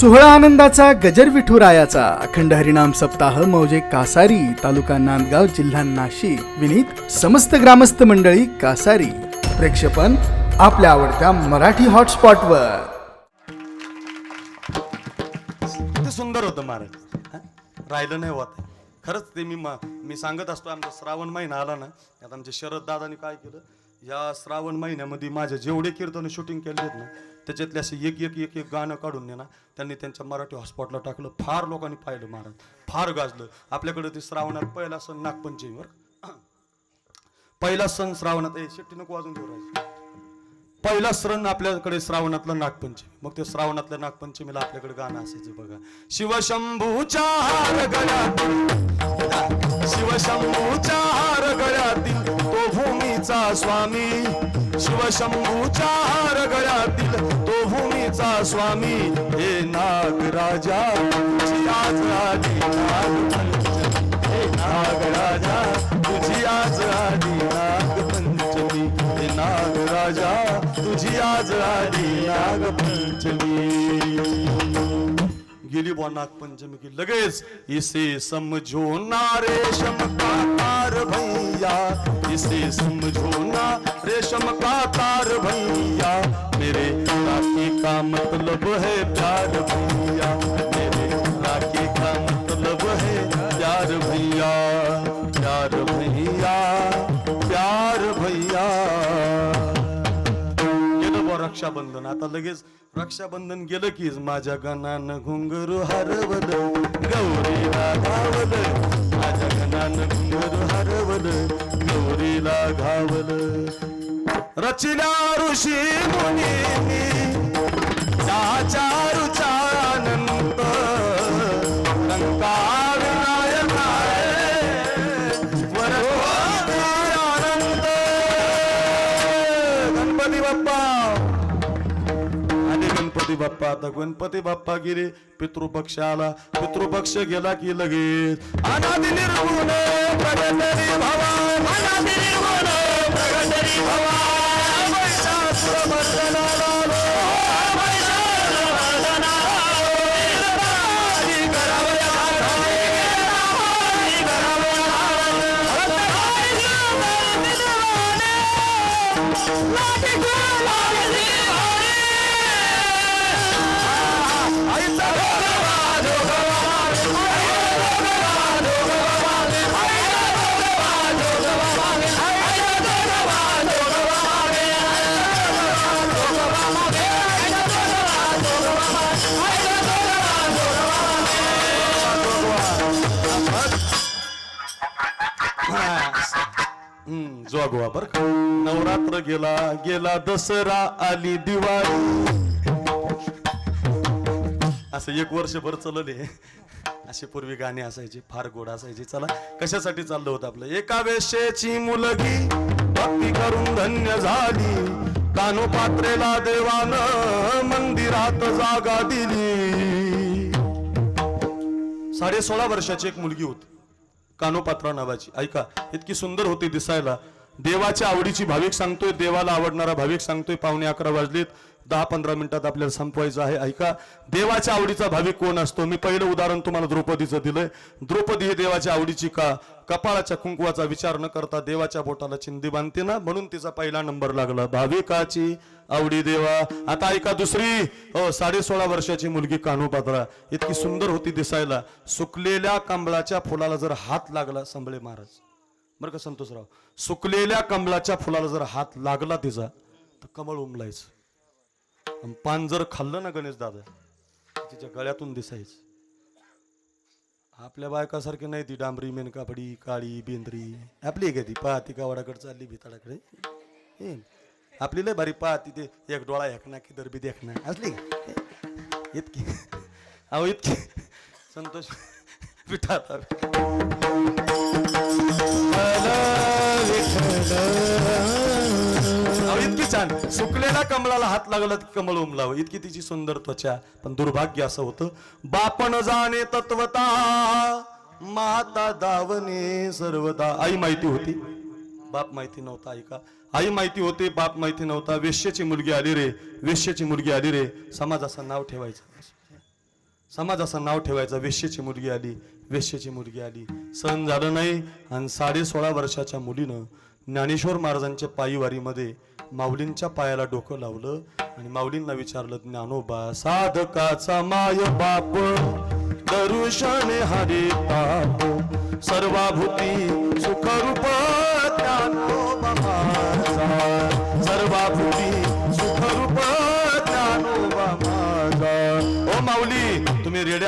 सोहळा आनंदाचा गजर विठुरायाचा अखंड हरिनाम सप्ताह मौजे कासारी तालुका नांदगाव जिल्हा नाशिक. विनीत समस्त ग्रामस्थ मंडळी कासारी. प्रेक्षपण आपल्या आवडत्या मराठी हॉटस्पॉटवर. वर सुंदर होतं महाराज. राहिलं नाही होत खरंच ते मी मी सांगत असतो आमचा श्रावण महिना आला ना आता आमच्या शरद दादानी काय केलं या श्रावण महिन्यामध्ये माझे जेवढे कीर्तन शूटिंग केले आहेत ना त्याच्यातले असे एक एक एक एक गाणं काढून ने ना त्यांनी त्यांच्या मराठी हॉटस्पॉटला टाकलं फार लोकांनी पाहिलं महाराज. फार गाजलं. आपल्याकडे ते श्रावणात पहिला सण नागपंचमीवर पहिला सण श्रावणात ए शेट्टी नको वाजून देऊ पहिला सण आपल्याकडे श्रावणातला नागपंचमी. मग ते श्रावणातल्या नागपंचमीला आपल्याकडे गाणं असायचं बघा. शिवशंभूच्या हार गळ्यातील शिवशंभूच्या हार गळ्यातील भूमीचा स्वामी. शिवशंभूच्या हार गळ्यातील तो भूमीचा स्वामी. हे नागराजा तुझी आज आली. हे नागराजा तुझी आज आली. नागपंचमी. हे नागराजा तुझी आज आली. नागपंचमी. गेली बुवा नागपंचमी की लगेच इसे समझो ना रेशम का तार भैया। इसे समझो ना रेशम का तार भैया। मेरे काकी का मतलब है प्यार भैया। रक्षाबंधन. आता लगेच रक्षाबंधन गेलं की माझ्या गणानं घुंगरू हरवल. गौरीला घावल. माझ्या गणानं घुंगरू हरवल. गौरीला घावल. रचिला ऋषी मुनी चारुचा अनंत रंका विनायकाय वरतो गणपती बाप्पा गणपती बाप्पा आता गणपती बाप्पा गेले पितृपक्ष आला पितृपक्ष गेला की लगेच. अनादि निर्गुण प्रगटरी भवा अनादि निर्गुण प्रगटरी भवा गेला गेला दसरा आली दिवाळी. असं एक वर्षभर चालले. असे पूर्वी गाणी असायची फार गोड असायचे. चला कशासाठी चाललं होतं आपलं? एका वेशेची मुलगी भक्ती करून धन्य झाली. कानोपात्रेला देवानं मंदिरात जागा दिली. साडे सोळा वर्षाची एक मुलगी होती. कानोपात्रा नावाची. ऐका इतकी सुंदर होती दिसायला. देवाच्या आवडीची भाविक सांगतोय देवाला आवडणारा भाविक सांगतोय पावणे अकरा वाजलेत दहा पंधरा मिनिटात आपल्याला संपवायचं आहे. ऐका देवाच्या आवडीचा भाविक कोण असतो? मी पहिलं उदाहरण तुम्हाला द्रौपदीचं दिलंय. द्रौपदी ही देवाच्या आवडीची का? कपाळाच्या कुंकवाचा विचार न करता देवाच्या बोटाला चिंदी बांधते ना? म्हणून तिचा पहिला नंबर लागला भाविकाची आवडी देवा. आता ऐका दुसरी हो साडे सोळा वर्षाची मुलगी कानोपात्रा इतकी सुंदर होती दिसायला. सुकलेल्या कमळाच्या फुलाला जर हात लागला संभळे महाराज. बरं का संतोषराव? सुकलेल्या कमळाच्या फुलाला जर हात लागला तिचा तर कमळ उमलायचं. पान जर खाल्लं ना गणेश दादा तिच्या गळ्यातून दिसायचं. आपल्या बायकासारखी नाही ती डांबरी मेनकापडी काळी बेंद्री. आपली आहे का ती? पहा ती कावडाकडे चालली भिताडाकडे. आपली लय भारी पहा तिथे एक डोळा एकना की दरबी देखना. असली इतकी. अहो इतकी. संतोष पिठा इतकी छान. सुकलेल्या कमलाला हात लागला कमळ उमलावं. इतकी तिची सुंदर त्वचा. पण दुर्भाग्य असं होतं. बापण जाणे तत्वता माता दावणे सर्वदा. आई माहिती होती. बाप माहिती नव्हता ऐका. आई माहिती होते बाप माहिती नव्हता. वेश्याची मुलगी आली रे. वेश्याची मुलगी आली रे. समाज असं नाव ठेवायचं. समाजाचं नाव ठेवायचं. वेश्याची मुलगी आली. वेश्याची मुलगी आली. सहन झालं नाही आणि साडे सोळा वर्षाच्या मुलीनं ज्ञानेश्वर महाराजांच्या पायीवारीमध्ये माऊलींच्या पायाला डोकं लावलं आणि माऊलींना विचारलं ज्ञानोबा साधकाचा माय बाप दरुषण हरे बाप सर्वाभूती सुखरूप ज्ञानोबा सर्वाभूती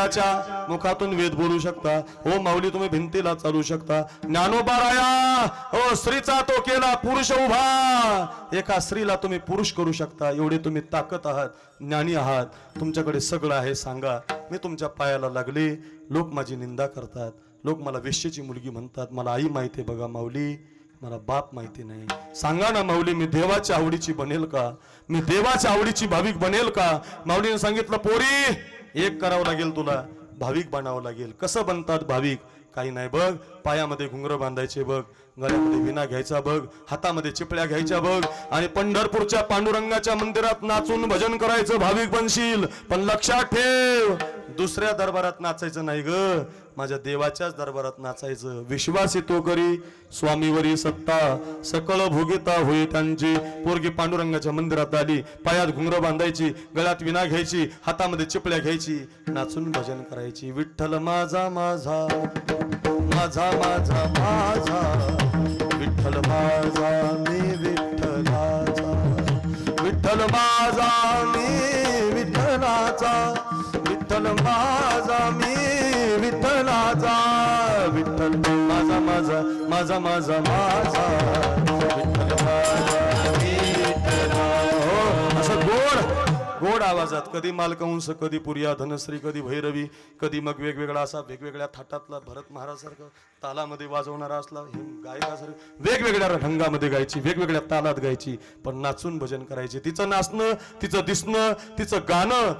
सूर्याच्या मुखातून वेद बोलू शकता. हो माऊली तुम्ही भिंतीला चालू शकता. ज्ञानोबा राया ओ स्त्रीचा तो केला पुरुष उभा. एका स्त्रीला तुम्ही पुरुष करू शकता. एवढे तुम्ही ताकद आहात ज्ञानी आहात. तुमच्याकडे सगळं आहे सांगा. मी तुमच्या पायाला लागले. लोक माझी निंदा करतात. लोक मला वेश्येची मुलगी म्हणतात. मला आई माहिती बघा माऊली. मला बाप माहिती नाही. सांगा ना माऊली मी देवाच्या आवडीची बनेल का? मी देवाच्या आवडीची भाविक बनेल का? माऊलीने सांगितलं पोरी एक करावं लागेल तुला भाविक बनावं लागेल. कसं बनतात भाविक? काही नाही बघ. पायामध्ये घुंगर बांधायचे बघ. गळ्यामध्ये विना घ्यायचा बघ. हातामध्ये चिपळ्या घ्यायच्या बघ. आणि पंढरपूरच्या पांडुरंगाच्या मंदिरात नाचून भजन करायचं भाविक बनशील. पण लक्षात ठेव दुसऱ्या दरबारात नाचायचं नाही ग. माझ्या देवाच्याच दरबारात नाचायचं. विश्वास येतो करी स्वामीवरी सत्ता सकळ भोगिता होई त्यांची. पोरगी पांडुरंगाच्या मंदिरात आली. पायात घुंगर बांधायची. गळ्यात विना घ्यायची. हातामध्ये चिपळ्या घ्यायची. नाचून भजन करायची. विठ्ठल माझा माझा. माझा माझा माझा. विठ्ठल माझा मी विठ्ठलाचा. विठ्ठल माझा मी विठ्ठलाचा. विठ्ठल माझा मी विठ्ठलाचा विठ्ठल माझा माझा माझा माझा माझा. हो, असं गोड गोड आवाजात. कधी मालकंस कधी पुरिया धनश्री कधी भैरवी कधी मग वेगवेगळा असा वेगवेगळ्या थाटातला भरत महाराजसारखं तालामध्ये वाजवणारा असला हे गायकासारखं वेगवेगळ्या रंगामध्ये गायची वेगवेगळ्या तालात गायची पण नाचून भजन करायचे. तिचं नाचणं तिचं दिसणं तिचं गाणं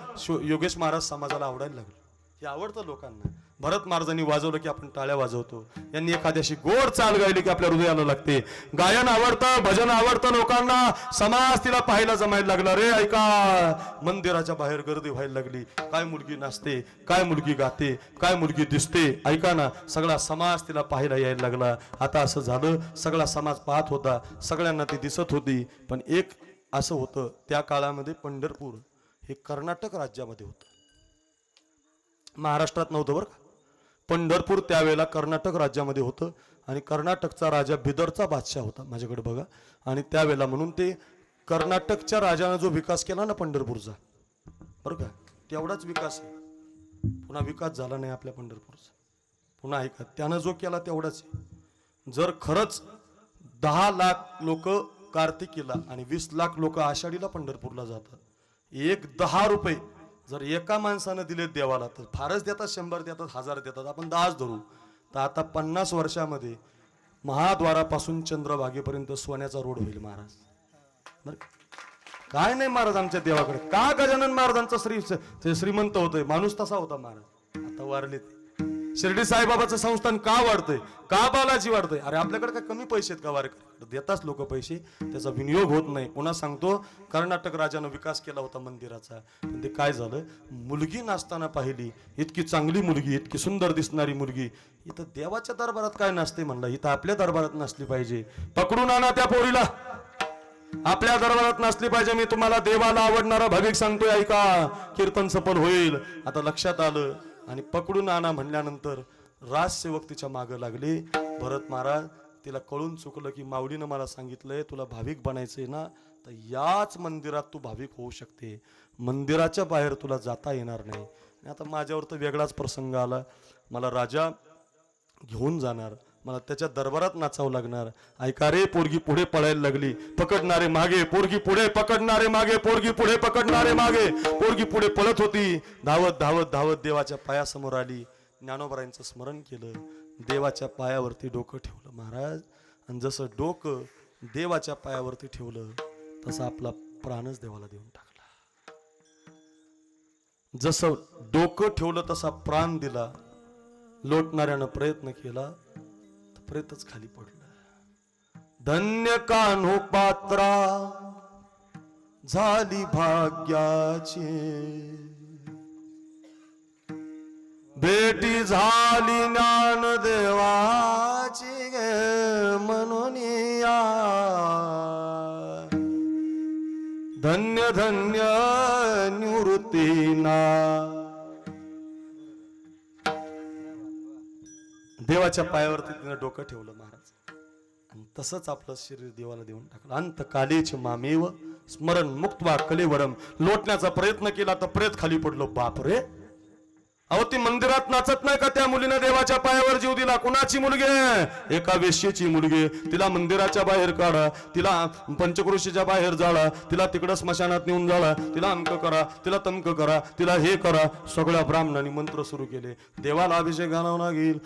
योगेश महाराज समाजाला आवडायला लागलं. हे आवडतं लोकांना. भरत महाराजांनी वाजवलं की आपण टाळ्या वाजवतो. यांनी एखाद्याशी गोड चाल गायली की आपल्या हृदयाला लागते. गायन आवडतं भजन आवडतं लोकांना. समाज तिला पाहायला जमायला लागला. रे ऐका मंदिराच्या बाहेर गर्दी व्हायला लागली. काय मुलगी नाचते काय मुलगी गाते काय मुलगी दिसते ऐका ना. सगळा समाज तिला पाहायला यायला लागला. आता असं झालं सगळा समाज पाहत होता. सगळ्यांना ती दिसत होती. पण एक असं होतं त्या काळामध्ये पंढरपूर हे कर्नाटक राज्यामध्ये होतं. महाराष्ट्रात नव्हतं बरं का? पंढरपूर त्यावेळेला कर्नाटक राज्यामध्ये होतं आणि कर्नाटकचा राजा बिदरचा बादशाह होता माझ्याकडे बघा. आणि त्यावेळेला म्हणून ते कर्नाटकच्या राजानं जो विकास केला ना पंढरपूरचा बरं का तेवढाच विकास आहे. पुन्हा विकास झाला नाही आपल्या पंढरपूरचा. पुन्हा ऐका त्यानं जो केला तेवढाच आहे. जर खरंच दहा लाख लोक कार्तिकीला आणि वीस लाख लोक आषाढीला पंढरपूरला जातात एक दहा रुपये जर एका माणसानं दिलेत देवाला तर फारच देतात शंभर देतात हजार देतात आपण दास धरू. तर आता पन्नास वर्षामध्ये महाद्वारापासून चंद्रभागेपर्यंत सोन्याचा रोड होईल महाराज. बरं काय नाही महाराज आमच्या देवाकडे. का गजानन महाराजांचा श्री श्रीमंत होतोय? माणूस तसा होता महाराज. आता वारले ते शिर्डी साईबाबाचं संस्थान का वाढतंय? का बालाजी वाढतंय? अरे आपल्याकडे काय कमी पैसे आहेत का वारकरी देताच लोक पैसे. त्याचा विनियोग होत नाही. पुन्हा सांगतो कर्नाटक राजानं विकास केला होता मंदिराचा. पण ते काय झालं? मुलगी नाचताना पाहिली. इतकी चांगली मुलगी इतकी सुंदर दिसणारी मुलगी. इथं देवाच्या दरबारात काय नाचते म्हणलं? इथं आपल्या दरबारात नसली पाहिजे. पकडून आणा त्या पोरीला. आपल्या दरबारात नसली पाहिजे. मी तुम्हाला देवाला आवडणारा भाविक सांगतोय ऐका. कीर्तन सफल होईल. आता लक्षात आलं. आणि पकडून आणा म्हणल्यानंतर राजसेवक तिच्या मागं लागले. भरत महाराज तिला कळून चुकलं की माऊलीनं मला सांगितलंय तुला भाविक बनायचंय ना तर याच मंदिरात तू भाविक होऊ शकते. मंदिराच्या बाहेर तुला जाता येणार नाही. आता माझ्यावर तर वेगळाच प्रसंग आला. मला राजा घेऊन जाणार. मला त्याच्या दरबारात नाचावं लागणार. ऐका रे पोरगी पुढे पळायला लागली. पकडणारे मागे पोरगी पुढे पकडणारे मागे पोरगी पुढे पकडणारे मागे. पोरगी पुढे पळत होती. धावत धावत धावत देवाच्या पायासमोर आली. ज्ञानोबरायांचं स्मरण केलं. देवाच्या पायावरती डोकं ठेवलं महाराज. आणि जसं डोकं देवाच्या पायावरती ठेवलं तसं आपला प्राणच देवाला देऊन टाकला. जसं डोकं ठेवलं तसा प्राण दिला. लोटणाऱ्यानं प्रयत्न केला. तर खाली पडलं. धन्य कान्हो पात्रा झाली भाग्याचे. भेटी झाली ज्ञान देवाची गे म्हणून धन्य धन्य निवृत्तीना. देवाच्या पायावरती तिनं डोकं ठेवलं महाराज. आणि तसंच आपलं शरीर देवाला देऊन टाकलं. अंत कालेच मामेव स्मरण मुक्तवा कलेवरम. लोटण्याचा प्रयत्न केला तर प्रेत खाली पडलो. बाप रे. अहो ती मंदिरात नाचत नाही का त्या मुलीने देवाच्या पायावर जीव दिला? कुणाची मुलगी आहे? एका वेश्येची मुलगी. तिला मंदिराच्या बाहेर काढा. तिला पंचक्रोशीच्या बाहेर जाळा. तिला तिकडं स्मशानात नेऊन जाळा. तिला अंक करा. तिला तंक करा. तिला हे करा. सगळ्या ब्राह्मणांनी मंत्र सुरू केले. देवाला अभिषेक घालावं लागेल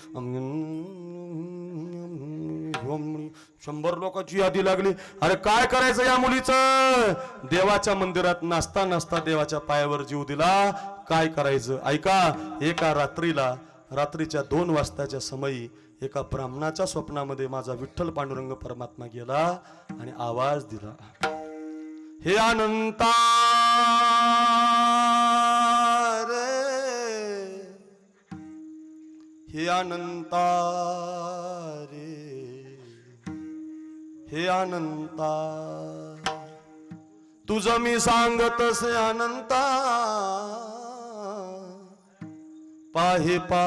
शंभर लोकांची यादी लागली. अरे काय करायचं या मुलीचं? देवाच्या मंदिरात नाचता नाचता देवाच्या पायावर जीव दिला. काय करायचं? ऐका एका रात्रीला रात्रीच्या दोन वाजताच्या समयी एका ब्राह्मणाच्या स्वप्नामध्ये माझा विठ्ठल पांडुरंग परमात्मा गेला आणि आवाज दिला. हे अनंता रे हे अनंता रे हे अनंता तुझं मी सांगतसे अनंता पाहे पा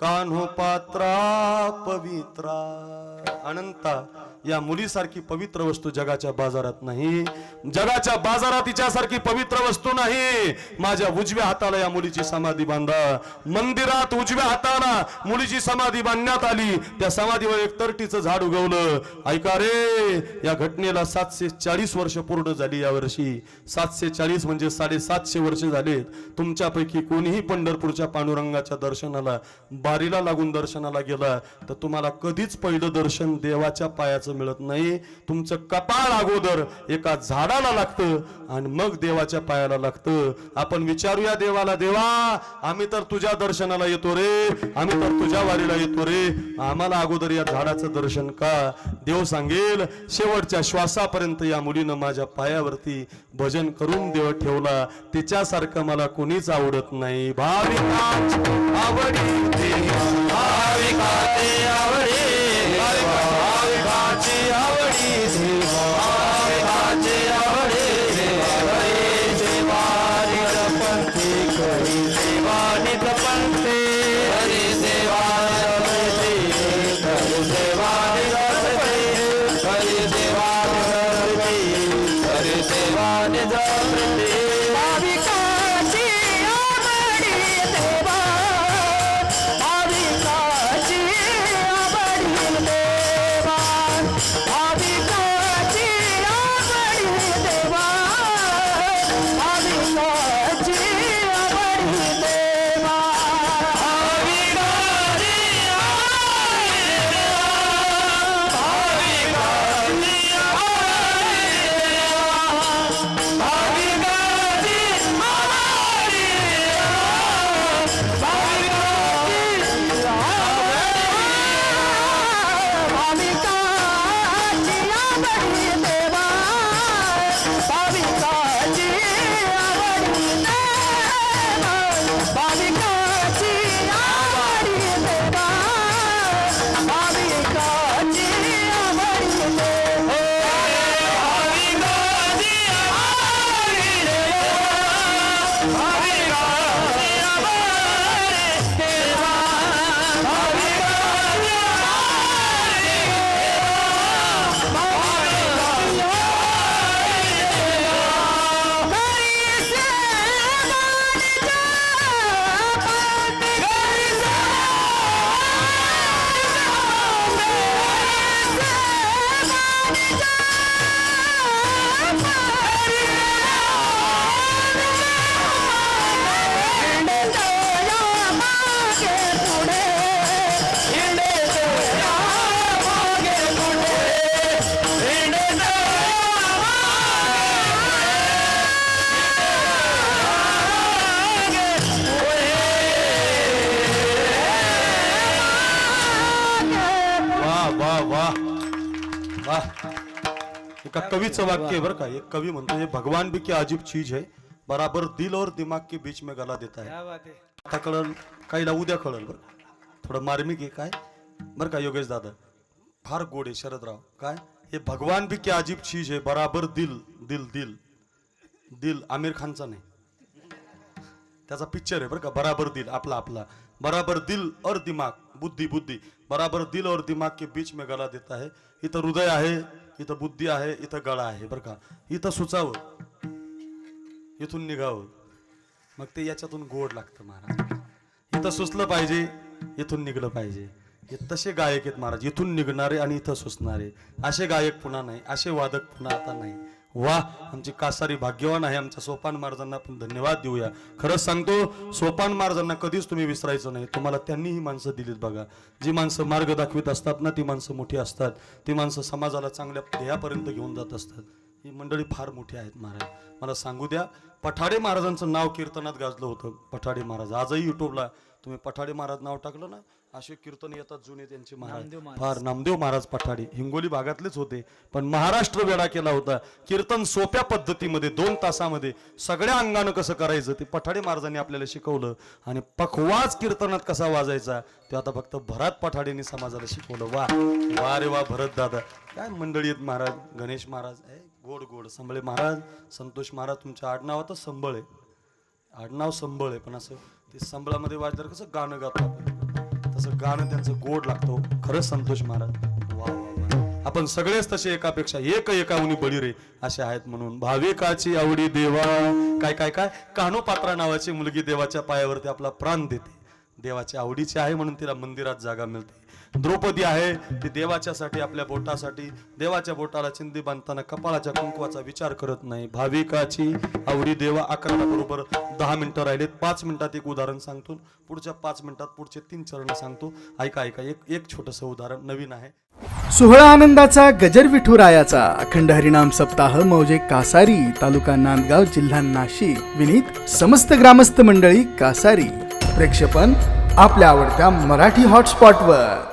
कान्हो पात्रा पवित्रा अनंता या मुलीसारखी पवित्र वस्तू जगाच्या बाजारात नाही. जगाच्या बाजारात तिच्यासारखी पवित्र वस्तू नाही. माझ्या उजव्या हाताला या मुलीची समाधी बांधा. मंदिरात उजव्या हाताला मुलीची समाधी बांधण्यात आली. त्या समाधीवर एक तरटीचं झाड उगवलं. ऐका रे या घटनेला सातशे चाळीस वर्ष पूर्ण झाली या वर्षी. सातशे चाळीस म्हणजे साडेसातशे वर्ष झालेत. तुमच्यापैकी कोणीही पंढरपूरच्या पांडुरंगाच्या दर्शनाला बारीला लागून दर्शनाला गेला तर तुम्हाला कधीच पहिलं दर्शन देवाच्या पायाचं मिळत नाही. तुमचं कपाळ अगोदर एका झाडाला लागतं आणि मग देवाच्या पायाला लागतं. आपण विचारूया देवाला देवा आम्ही तर तुझ्या दर्शनाला येतो रे. आम्ही तर तुझ्या वारीला येतो रे. आम्हाला अगोदर या झाडाचं दर्शन का? देव सांगेल शेवटच्या श्वासापर्यंत या मुलीनं माझ्या पायावरती भजन करून देव ठेवला. तिच्यासारखं मला कोणीच आवडत नाही. भाविका आवडी देवा. आवडी. कवीचं वाक्य आहे बरं का. एक कवी म्हणतो हे भगवान भी क्या अजीब चीज है बराबर दिल और दिमाग के बीच में गला देता है. आता कळल काहीला उद्या कळल बरं थोडं मार्मिक आहे काय? बरं का योगेश दादा? फार गोड आहे शरदराव. काय? हे भगवान भी क्या अजीब चीज है बराबर दिल दिल दिल दिल आमिर खानचा नाही. त्याचा पिक्चर आहे बरं का बराबर दिल आपला आपला. बराबर दिल और दिमाग बुद्धी बुद्धी बराबर दिल और दिमाग के बीच में गला देता है. इथं हृदय आहे इथं बुद्धी आहे इथं गळा आहे बरं का? इथं सुचावं इथून निघावं. मग ते याच्यातून गोड लागतं महाराज. इथं सुचलं पाहिजे इथून निघलं पाहिजे. हे तसे गायक आहेत महाराज. इथून निघणारे आणि इथं सुचणारे. असे गायक पुन्हा नाही असे वादक पुन्हा आता नाही. वा आमची कासारी भाग्यवान आहे आमच्या सोपान महाराजांना आपण धन्यवाद देऊया. खरंच सांगतो सोपान महाराजांना कधीच तुम्ही विसरायचं नाही. तुम्हाला त्यांनी ही माणसं दिलीत बघा. जी माणसं मार्ग दाखवित असतात ना ती माणसं मोठी असतात. ती माणसं समाजाला चांगल्या ध्येयापर्यंत घेऊन जात असतात. ही मंडळी फार मोठी आहेत महाराज. मला सांगू द्या पठाडे महाराजांचं नाव कीर्तनात गाजलं होतं. पठाडे महाराज आजही युट्यूबला तुम्ही पठाडे महाराज नाव टाकलं ना असे कीर्तन येतात जुने त्यांचे महाराज. फार नामदेव महाराज पठाडे हिंगोली भागातलेच होते. पण महाराष्ट्र वेळा केला होता. कीर्तन सोप्या पद्धतीमध्ये दोन तासामध्ये सगळ्या अंगानं कसं करायचं ते पठाडे महाराजांनी आपल्याला शिकवलं. आणि पखवाज कीर्तनात कसा वाजायचा ते आता फक्त भरात पठाडेंनी समाजाला शिकवलं. वा वा रे वा भरत दादा. काय मंडळी आहेत महाराज? गणेश महाराज ए, गोड गोड. संबळे महाराज संतोष महाराज तुमच्या आडनावातच संबळ आहे आडनाव संबळ आहे पण असं ते संबळामध्ये वाजल्यावर कसं गाणं गातो आपण. तसं गाणं त्यांचं गोड लागतो. खरंच संतोष महाराज. वा आपण सगळेच तसे एकापेक्षा एक एकाहुनी बळी रे असे आहेत म्हणून. भाविकाची आवडी देवा. काय काय काय? कान्होपात्रा नावाची मुलगी देवाच्या पायावरती आपला प्राण देते. देवाच्या आवडीची आहे म्हणून तिला मंदिरात जागा मिळते. द्रौपदी आहे ती देवाच्यासाठी आपल्या बोटासाठी देवाच्या बोटाला चिंदी बांधताना कपाळाच्या कुंकवाचा विचार करत नाही. भाविकाची आवडी देवा अकराला बरोबर दहा मिनिटं राहिलेत. पाच मिनिटात एक उदाहरण सांगतो. पुढच्या पाच मिनिटात पुढचे तीन चरण सांगतो. ऐका ऐका एक एक छोटंसं उदाहरण नवीन आहे. सोहळा आनंदाचा गजर विठुरायाचा. अखंड हरिनाम सप्ताह मौजे कासारी तालुका नांदगाव जिल्हा नाशिक. विनीत समस्त ग्रामस्थ मंडळी कासारी. प्रेक्षपण आपल्या आवडत्या मराठी हॉटस्पॉटवर